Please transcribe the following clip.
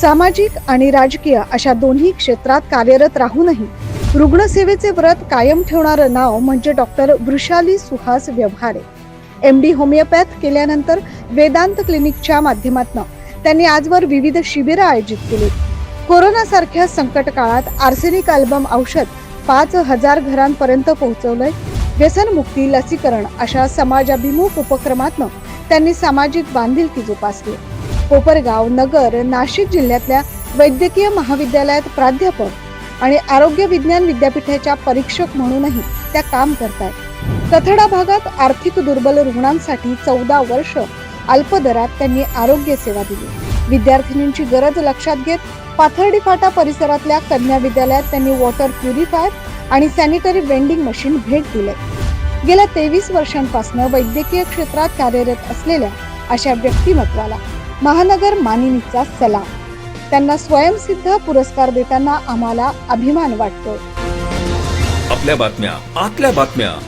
सामाजिक आणि राजकीय अशा दोन्ही क्षेत्रात कार्यरत राहूनही रुग्णसेवेचे व्रत कायम ठेवणारं नाव म्हणजे doctor Vrushali Suhas Vyavahare. M D homeopath केल्यानंतर वेदांत क्लिनिकच्या माध्यमातून त्यांनी आजवर विविध शिबिरं आयोजित केली. कोरोनासारख्या संकट काळात आर्सेनिक अल्बम औषध पाच हजार घरांपर्यंत पोहोचवलंय. व्यसनमुक्ती लसीकरण अशा समाजाभिमुख उपक्रमातनं त्यांनी सामाजिक बांधिलकी जोपासली. कोपरगाव नगर नाशिक जिल्ह्यातल्या वैद्यकीय महाविद्यालयात प्राध्यापक आणि आरोग्य विज्ञान विद्यापीठाच्या परीक्षक म्हणूनही त्या काम करतायत. कथडा भागात आर्थिक दुर्बल रुग्णांसाठी चौदा वर्ष अल्पदरात त्यांनी आरोग्य सेवा दिली. विद्यार्थिनींची गरज लक्षात घेत पाथर्डी फाटा परिसरातल्या कन्या विद्यालयात त्यांनी वॉटर प्युरिफायर आणि सॅनिटरी वेंडिंग मशीन भेट दिले. गेल्या तेवीस वर्षांपासून वैद्यकीय क्षेत्रात कार्यरत असलेल्या अशा व्यक्तिमत्वाला महानगर मानिनीचा सलाम. त्यांना स्वयंसिद्ध पुरस्कार देताना आम्हाला अभिमान वाटतो. आपल्या बातम्या आतल्या बातम्या.